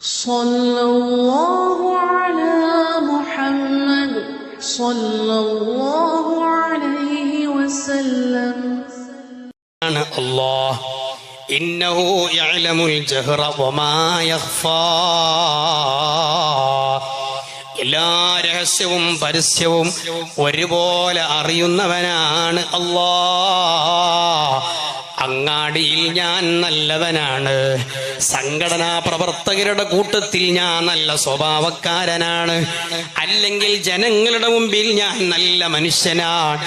صلى الله على محمد صلى الله عليه وسلم ആണ് അല്ലാഹ് ഇന്നഹു യഅലമുൽ ജഹ്റ വമാ യഖ്ഫാ എല്ലാ രഹസ്യവും പരസ്യവും ഒരുപോലെ അറിയുന്നവനാണ് അല്ലാഹ് അങ്ങാടിയിൽ ഞാൻ നല്ലവനാണ്. സംഘടനാ പ്രവർത്തകരുടെ കൂട്ടത്തിൽ ഞാൻ നല്ല സ്വഭാവക്കാരനാണ്. അല്ലെങ്കിൽ ജനങ്ങളുടെ മുമ്പിൽ ഞാൻ നല്ല മനുഷ്യനാണ്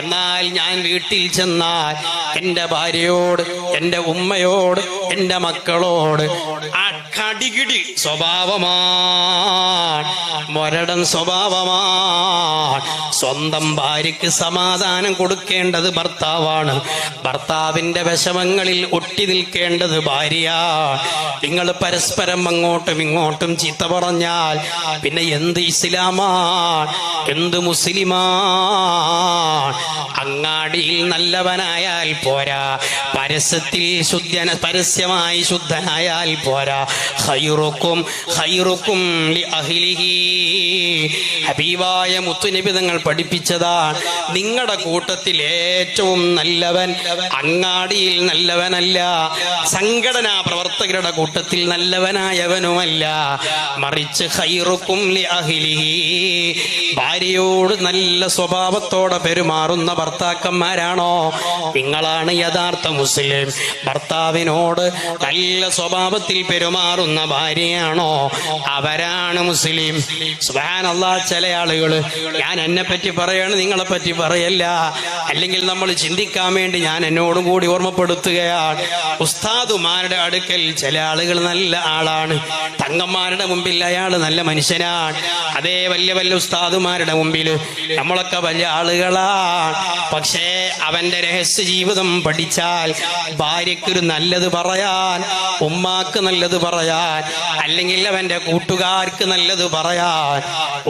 എന്നാൽ ഞാൻ വീട്ടിൽ ചെന്നാൽ എന്റെ ഭാര്യയോട് എന്റെ ഉമ്മയോട് എന്റെ മക്കളോട് ആ കടികിടി സ്വഭാവമാണ്. മൊരടൻ സ്വഭാവമാണ്. സ്വന്തം ഭാര്യയ്ക്ക് സമാധാനം കൊടുക്കേണ്ടത് ഭർത്താവാണ്. ഭർത്താവിന്റെ വിഷമങ്ങളിൽ ഒട്ടി നിൽക്കേണ്ടത് ഭാര്യ. നിങ്ങൾ പരസ്പരം അങ്ങോട്ടും ഇങ്ങോട്ടും ചീത്ത പറഞ്ഞാൽ പിന്നെ എന്ത് ഇസ്ലാമാണ്? എന്ത് മുസ്ലിമാ? അങ്ങാടിയിൽ നല്ലവനായാൽ പോരാ. പരസ്യത്തിൽ ശുദ്ധന പരസ്യമായി ശുദ്ധനായാൽ പോരാ. ഹൈറുക്കും ഹൈറുക്കും ഹബീബായ മുത്തുനബി തങ്ങൾ പഠിപ്പിച്ചതാണ് നിങ്ങളുടെ കൂട്ടത്തിൽ ഏറ്റവും നല്ലവൻ അങ്ങാടിയിൽ നല്ലവനല്ല. സംഘടനാ പ്രവർത്തകരുടെ കൂട്ടത്തിൽ നല്ലവനായവനുമല്ല. മറിച്ച് ഹൈറുക്കും ഭാര്യയോട് നല്ല സ്വഭാവത്തോടെ പെരുമാറുന്ന ഭർത്താക്കന്മാരാണോ? നിങ്ങളാണ് യഥാർത്ഥ മുസ്ലിം. ഭർത്താവിനോട് നല്ല സ്വഭാവത്തിൽ പെരുമാറുന്ന ഭാര്യയാണോ? അവരാണ് മുസ്ലിം. സുബാനല്ല ചില ആളുകൾ ഞാൻ എന്നെ പറ്റി പറയാണ് നിങ്ങളെ പറ്റി പറയല്ല. അല്ലെങ്കിൽ നമ്മൾ ചിന്തിക്കാൻ വേണ്ടി ഞാൻ എന്നോടും കൂടി ഓർമ്മപ്പെടുത്തുകയാണ്. ഉസ്താദുമാരുടെ അടുക്കൽ ചില ആളുകൾ നല്ല ആളാണ്. തങ്ങന്മാരുടെ മുമ്പിൽ അയാൾ നല്ല മനുഷ്യനാണ്. അതേ വലിയ വലിയ ഉസ്താദുമാരുടെ മുമ്പിൽ നമ്മളൊക്കെ വലിയ ആളുകളാണ് പക്ഷേ അവന്റെ രഹസ്യ ജീവിതം പഠിച്ചാൽ ഭാര്യയ്ക്കൊരു നല്ലത് പറയാൻ ഉമ്മാക്ക് നല്ലത് പറയാൻ അല്ലെങ്കിൽ അവന്റെ കൂട്ടുകാർക്ക് നല്ലത് പറയാൻ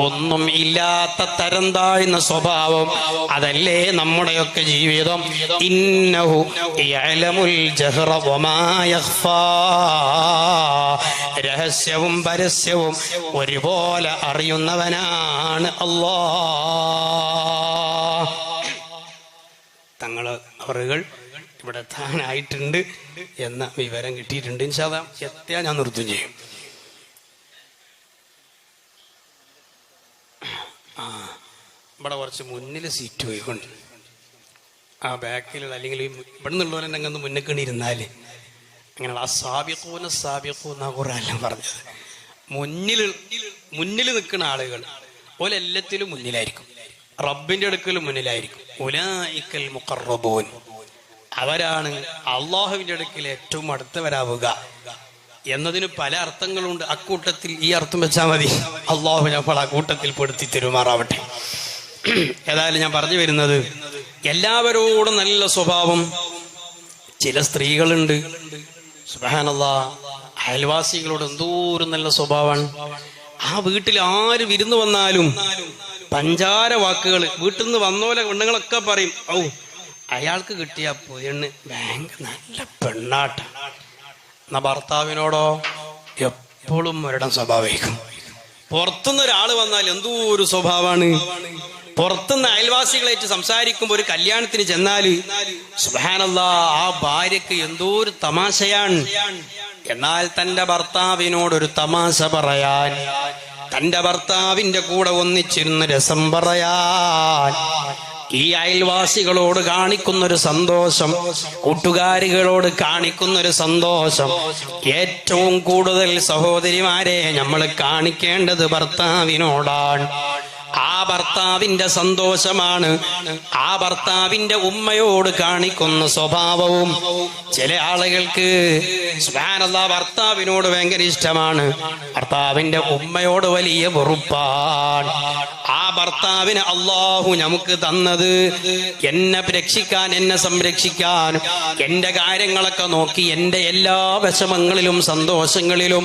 ഒന്നും ഇല്ലാത്ത തരം താഴ്ന്ന സ്വഭാവം അതല്ലേ നമ്മുടെയൊക്കെ ജീവിതം ഇന്നഹു രഹസ്യവും പരസ്യവും ഒരുപോലെ അറിയുന്നവനാണ് അല്ലാ തങ്ങൾ അവറുകൾ ഇവിടെ താനായിട്ടുണ്ട് എന്ന വിവരം കിട്ടിയിട്ടുണ്ട്. ശതം എത്തിയാ ഞാൻ നിർത്തും ചെയ്യും. ആ ഇവിടെ കുറച്ച് മുന്നിൽ സീറ്റ് പോയിക്കൊണ്ട് ആ ബാക്കിലുള്ള അല്ലെങ്കിൽ ഇവിടെ നിന്നുള്ളവരെ അങ്ങ് മുന്നേ ഇരുന്നാൽ അങ്ങനെയുള്ള ആ സാബിക്കൂന സാബിക്കൂന്ന ഖുറാനും പറഞ്ഞത്. മുന്നിൽ മുന്നിൽ നിൽക്കുന്ന ആളുകൾ ഓലെല്ലാത്തിലും മുന്നിലായിരിക്കും. റബ്ബിന്റെ അടുക്കൽ മുന്നിലായിരിക്കും. ഉലായിക്കൽ മുഖറബോൻ അവരാണ് അള്ളാഹുവിന്റെ അടുക്കൽ ഏറ്റവും അടുത്തവരാവുക എന്നതിന് പല അർത്ഥങ്ങളുണ്ട്. അക്കൂട്ടത്തിൽ ഈ അർത്ഥം വെച്ചാൽ മതി. അള്ളാഹു നമ്മൾ ആ കൂട്ടത്തിൽ പെടുത്തി തെരുമാറാവട്ടെ. ഏതായാലും ഞാൻ പറഞ്ഞു വരുന്നത് എല്ലാവരോടും നല്ല സ്വഭാവം. ചില സ്ത്രീകളുണ്ട്. സുബാനല്ല അയൽവാസികളോട് എന്തോരം നല്ല സ്വഭാവമാണ്. ആ വീട്ടിൽ ആര് വിരുന്ന് വന്നാലും പഞ്ചാര വാക്കുകൾ വീട്ടിൽ നിന്ന് വന്നോലെ പെണ്ണുങ്ങളൊക്കെ പറയും ഔ അയാൾക്ക് കിട്ടിയ പെണ്ണ് ബാങ്ക് നല്ല പെണ്ണാട്ട. എന്നാ ഭർത്താവിനോടോ? എപ്പോഴും ഒരിടം സ്വഭാവിക്കും പുറത്തുനിന്ന് ഒരാൾ വന്നാൽ എന്തോ ഒരു സ്വഭാവമാണ്. പുറത്തുനിന്ന് അയൽവാസികളായിട്ട് സംസാരിക്കുമ്പോൾ ഒരു കല്യാണത്തിന് ചെന്നാൽ സുഹാനല്ല ആ ഭാര്യക്ക് എന്തോ ഒരു തമാശയാണ്. എന്നാൽ തന്റെ ഭർത്താവിനോട് ഒരു തമാശ പറയാൻ തന്റെ ഭർത്താവിന്റെ കൂടെ ഒന്നിച്ചിരുന്ന് രസം പറയാൻ ഈ അയൽവാസികളോട് കാണിക്കുന്നൊരു സന്തോഷം കൂട്ടുകാരികളോട് കാണിക്കുന്നൊരു സന്തോഷം. ഏറ്റവും കൂടുതൽ സഹോദരിമാരെ നമ്മൾ കാണിക്കേണ്ടത് ഭർത്താവിനോടാണ്. ഭർത്താവിന്റെ സന്തോഷമാണ്. ആ ഭർത്താവിന്റെ ഉമ്മയോട് കാണിക്കുന്ന സ്വഭാവവും ചില ആളുകൾക്ക് സ്വാനല്ലാ ഭർത്താവിനോട് ഭയങ്കര ഇഷ്ടമാണ്. ഭർത്താവിന്റെ ഉമ്മയോട് വലിയ വെറുപ്പാണ്. ഭർത്താവിന് അള്ളാഹു നമുക്ക് തന്നത്. എന്നെ രക്ഷിക്കാൻ എന്നെ സംരക്ഷിക്കാൻ എന്റെ കാര്യങ്ങളൊക്കെ നോക്കി എന്റെ എല്ലാ വിഷമങ്ങളിലും സന്തോഷങ്ങളിലും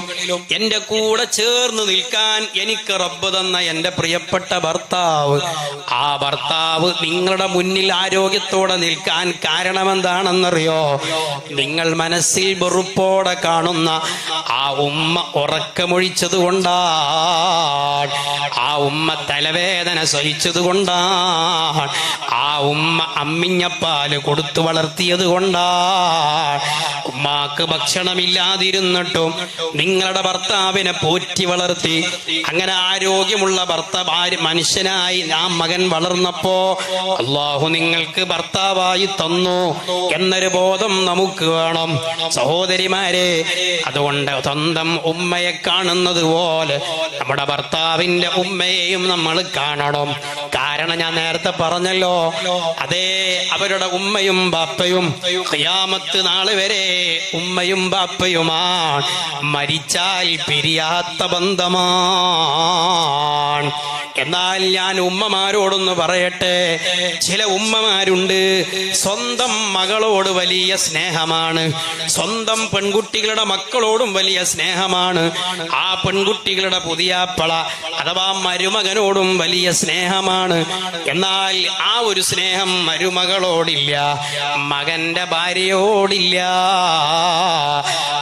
എന്റെ കൂടെ ചേർന്ന് നിൽക്കാൻ എനിക്ക് റബ്ബ് തന്ന എന്റെ പ്രിയപ്പെട്ട ഭർത്താവ്. ആ ഭർത്താവ് നിങ്ങളുടെ മുന്നിൽ ആരോഗ്യത്തോടെ നിൽക്കാൻ കാരണമെന്താണെന്നറിയോ? നിങ്ങൾ മനസ്സിൽ വെറുപ്പോടെ കാണുന്ന ആ ഉമ്മ ഉറക്കമൊഴിച്ചത് കൊണ്ടാണ് ആ ഉമ്മ തലവേദന സഹിച്ചത് കൊണ്ടാണ് ആ ഉമ്മ അമ്മിഞ്ഞപ്പാൽ കൊടുത്തു വളർത്തിയത് കൊണ്ടാണ് ഉമ്മാക്ക് ഭക്ഷണമില്ലാതിരുന്നിട്ടും നിങ്ങളുടെ ഭർത്താവിനെ പോറ്റി വളർത്തി. അങ്ങനെ ആരോഗ്യമുള്ള ഭർത്ത മനുഷ്യനായി ആ മകൻ വളർന്നപ്പോ അള്ളാഹു നിങ്ങൾക്ക് ഭർത്താവായി തന്നു എന്നൊരു ബോധം നമുക്ക് വേണം. സഹോദരിമാരെ അതുകൊണ്ട് സ്വന്തം ഉമ്മയെ കാണുന്നത് പോലെ നമ്മുടെ ഭർത്താവിന്റെ ഉമ്മയെയും നമ്മൾ കാണണം. കാരണം ഞാൻ നേരത്തെ പറഞ്ഞല്ലോ അതേ അവരുടെ ഉമ്മയും ബാപ്പയും ഖിയാമത്ത് നാൾ വരെ ഉമ്മയും ബാപ്പയുമാണ്. മരിച്ചാൽ പിരിയാത്ത ബന്ധമാണ്. എന്നാൽ ഞാൻ ഉമ്മമാരോടൊന്ന് പറയട്ടെ. ചില ഉമ്മമാരുണ്ട് സ്വന്തം മകളോട് വലിയ സ്നേഹമാണ്. സ്വന്തം പെൺകുട്ടികളുടെ മക്കളോടും വലിയ സ്നേഹമാണ്. ആ പെൺകുട്ടികളുടെ പുതിയാപ്പള അഥവാ മരുമകനോടും വലിയ സ്നേഹമാണ്. എന്നാൽ ആ ഒരു സ്നേഹം മരുമകളോടില്ല. മകന്റെ ഭാര്യയോടില്ല.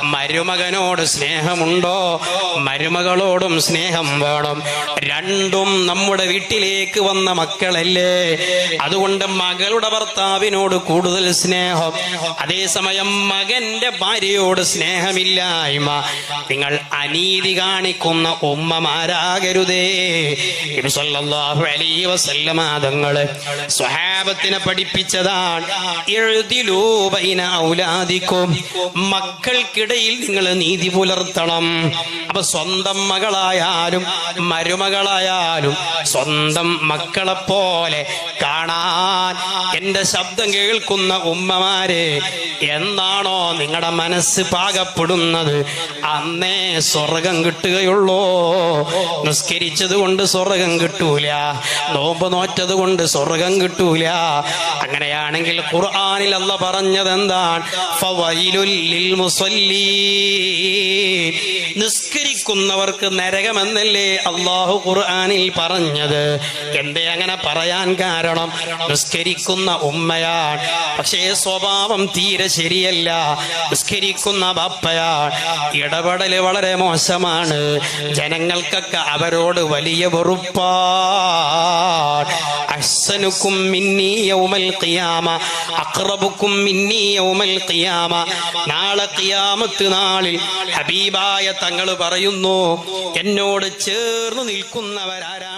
മരുമകനോട് സ്നേഹമുണ്ടോ? മരുമകളോടും സ്നേഹം വേണം. രണ്ടും നമ്മുടെ വീട്ടിലേക്ക് വന്ന മക്കളല്ലേ? അതുകൊണ്ട് മകളുടെ ഭർത്താവിനോട് കൂടുതൽ സ്നേഹം. അതേസമയം മകന്റെ ഭാര്യയോട് സ്നേഹമില്ലായ്മ. നിങ്ങൾ അനീതി കാണിക്കുന്ന ഉമ്മമാരാകരുതേ. സല്ലല്ലാഹു അലൈഹി വസല്ലമ തങ്ങൾ സ്വഹാബത്തിനെ പഠിപ്പിച്ചതാണ്. എഴുതിലൂ ബൈന ഔലാദിക്കും. മക്കൾക്കിടയിൽ നിങ്ങൾ നീതി പുലർത്തണം. അപ്പൊ സ്വന്തം മകളായാലും മരുമകളായാലും സ്വന്തം മക്കളെ പോലെ കാണാൻ എന്റെ ശബ്ദം കേൾക്കുന്ന ഉമ്മമാരെ എന്നാണോ നിങ്ങളുടെ മനസ്സ് പാകപ്പെടുന്നത്? അന്നേ സ്വർഗം കിട്ടുകയുള്ളൂ. നിസ്കരിച്ചത് കൊണ്ട് സ്വർഗം കിട്ടൂല. നോമ്പ് നോറ്റത് കൊണ്ട് സ്വർഗം കിട്ടൂല. അങ്ങനെയാണെങ്കിൽ ഖുർആാനിൽ അല്ല പറഞ്ഞത് എന്താണ് നിസ്കരിക്കുന്നവർക്ക് നരകമെന്നല്ലേ അള്ളാഹു ഖുർആാനിൽ പറഞ്ഞത്? എന്തേ അങ്ങനെ പറയാൻ കാരണം? നിസ്കരിക്കുന്ന ഉമ്മയാണ്. പക്ഷേ സ്വഭാവം തീരെ ശരിയല്ല. നിസ്കരിക്കുന്ന ബാപ്പയാണ്. ഇടപെടൽ വളരെ മോശമാണ്. ജനങ്ങൾക്കൊക്കെ അവരോട് വലിയ വെറുപ്പാണ് അഹ്സനുക്കും മിന്നി യൗമൽ ഖിയാമ അഖ്റബുക്കും മിന്നി യൗമൽ ഖിയാമ നാളെ ഖിയാമത്ത് നാളിൽ ഹബീബായ തങ്ങൾ പറയുന്നു എന്നോട് ചേർന്ന് നിൽക്കുന്നവരാരാ